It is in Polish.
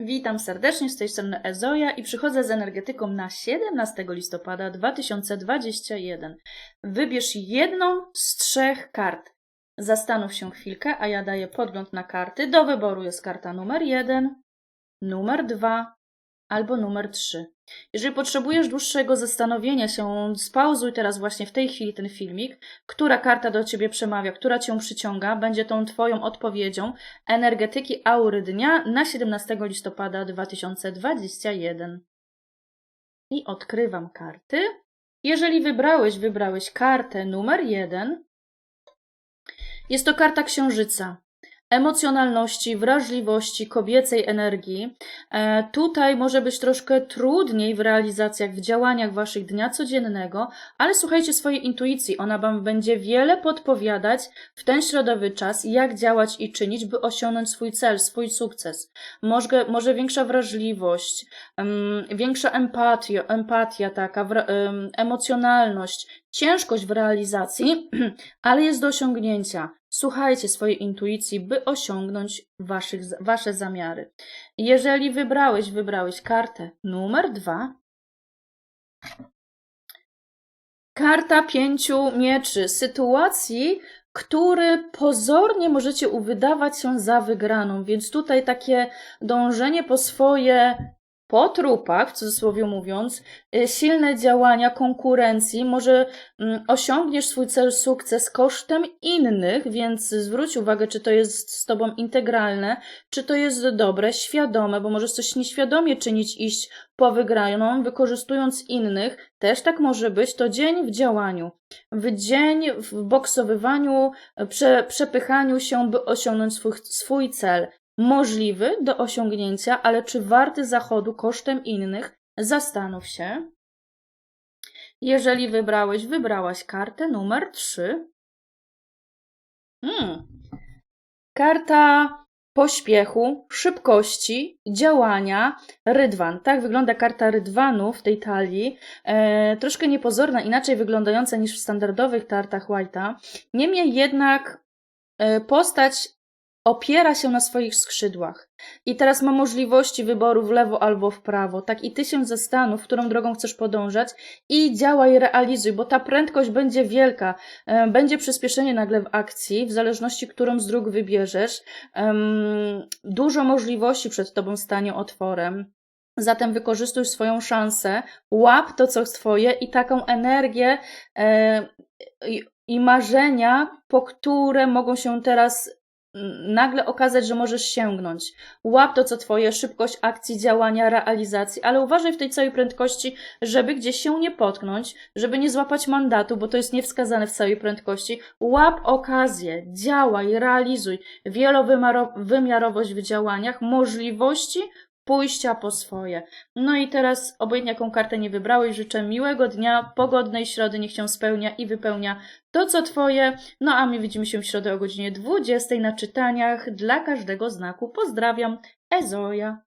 Witam serdecznie z tej strony Ezoja i przychodzę z energetyką na 17 listopada 2021. Wybierz jedną z trzech kart. Zastanów się chwilkę, a ja daję podgląd na karty. Do wyboru jest karta numer 1, numer 2 albo numer 3. Jeżeli potrzebujesz dłuższego zastanowienia się, spauzuj teraz właśnie w tej chwili ten filmik, która karta do ciebie przemawia, która cię przyciąga, będzie tą twoją odpowiedzią energetyki aury dnia na 17 listopada 2021. I odkrywam karty. Jeżeli wybrałeś, wybrałeś kartę numer 1, jest to karta księżyca emocjonalności, wrażliwości, kobiecej energii. E, tutaj może być troszkę trudniej w realizacjach, w działaniach waszych dnia codziennego, ale słuchajcie swojej intuicji. Ona wam będzie wiele podpowiadać w ten środowy czas, jak działać i czynić, by osiągnąć swój cel, swój sukces. Może, może większa wrażliwość, większa empatia, empatia taka, emocjonalność, ciężkość w realizacji, ale jest do osiągnięcia. Słuchajcie swojej intuicji, by osiągnąć waszych, wasze zamiary. Jeżeli wybrałeś, wybrałeś kartę numer dwa, karta pięciu mieczy, sytuacji, który pozornie możecie uwydawać się za wygraną, więc tutaj takie dążenie po swoje po trupach, w cudzysłowie mówiąc, y, silne działania konkurencji, może mm, osiągniesz swój cel, sukces kosztem innych, więc zwróć uwagę, czy to jest z Tobą integralne, czy to jest dobre, świadome, bo możesz coś nieświadomie czynić, iść po wygraną, wykorzystując innych, też tak może być, to dzień w działaniu, w dzień w boksowywaniu, prze, przepychaniu się, by osiągnąć swój, swój cel możliwy do osiągnięcia, ale czy warty zachodu kosztem innych? Zastanów się. Jeżeli wybrałeś, wybrałaś kartę numer 3. Hmm. Karta pośpiechu, szybkości, działania, rydwan. Tak wygląda karta rydwanu w tej talii. E, troszkę niepozorna, inaczej wyglądająca niż w standardowych tartach White'a. Niemniej jednak e, postać opiera się na swoich skrzydłach i teraz ma możliwości wyboru w lewo albo w prawo. Tak i ty się zastanów, którą drogą chcesz podążać i działaj, realizuj, bo ta prędkość będzie wielka. Będzie przyspieszenie nagle w akcji, w zależności, którą z dróg wybierzesz. Dużo możliwości przed tobą stanie otworem. Zatem wykorzystuj swoją szansę, łap to, co jest twoje i taką energię e, i marzenia, po które mogą się teraz nagle okazać, że możesz sięgnąć. Łap to, co twoje, szybkość akcji, działania, realizacji, ale uważaj w tej całej prędkości, żeby gdzieś się nie potknąć, żeby nie złapać mandatu, bo to jest niewskazane w całej prędkości. Łap okazję, działaj, realizuj. Wielowymiarowość w działaniach, możliwości pójścia po swoje. No i teraz, obojętnie jaką kartę nie wybrałeś, życzę miłego dnia, pogodnej środy, niech się spełnia i wypełnia to, co Twoje. No a my widzimy się w środę o godzinie 20 na czytaniach dla każdego znaku. Pozdrawiam, Ezoja.